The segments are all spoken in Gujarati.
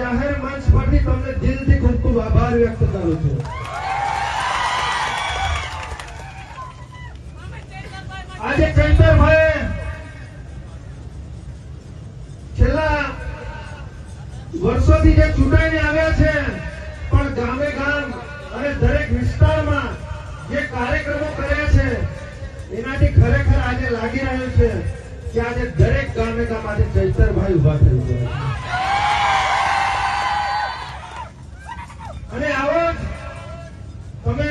જાહેર મંચ પરથી તમને દિલથી ખૂબ ખૂબ આભાર વ્યક્ત કરું છું. આજે ચૈતરભાઈ છેલ્લા વર્ષોથી જે ચૂંટાઈને આવ્યા છે, પણ ગામે ગામ અને દરેક વિસ્તારમાં જે કાર્યક્રમો કર્યા છે, એનાથી ખરેખર આજે લાગી રહ્યું છે કે આજે દરેક ગામે ગામ આજે ચૈતરભાઈ ઊભા થયું છે અને આવો જ તમે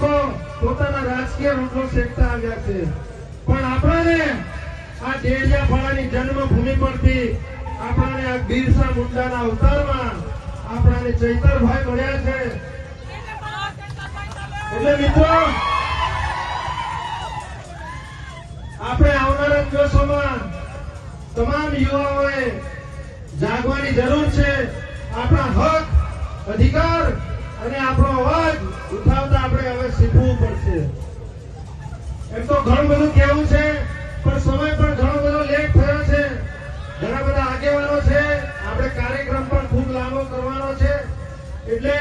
આપણા પોતાના રાજકીય રોટલો શેકતા આવ્યા છે. પણ આપણાને આ ડેડિયાપાડાની જન્મભૂમિ પરથી આપણાને આ બિરસા મુંડાના અવતારમાં આપણાને ચૈતરભાઈ મળ્યા છે. એટલે મિત્રો, આપણે આવનારા દિવસોમાં તમામ યુવાઓએ જાગવાની જરૂર છે. આપણા હક, અધિકાર અને આપણો અવાજ ઉઠાવતા આપણે હવે શીખવું પડશે. એમ તો ઘણું બધું કહેવું છે, પણ સમય પણ ઘણો બધો લેટ થયો છે. ઘણા બધા આગેવાનો છે, આપણે કાર્યક્રમ પણ ખૂબ લાંબો કરવાનો છે. એટલે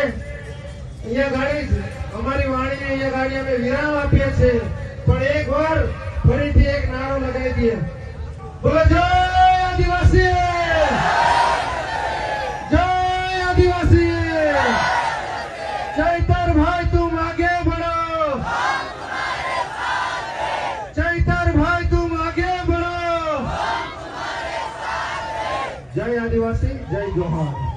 અહીંયા ગાડી અમારી વાણીને અહીંયા ગાડી અમે વિરામ આપીએ છીએ. પણ એક વાર ફરીથી એક નારો લગાવી દઈએ. બોલો, જય આદિવાસી! ચૈતર ભાઈ, તું માગે ભણો ચૈતર ભાઈ, તું માગે ભણો જય આદિવાસી, જય જોહાર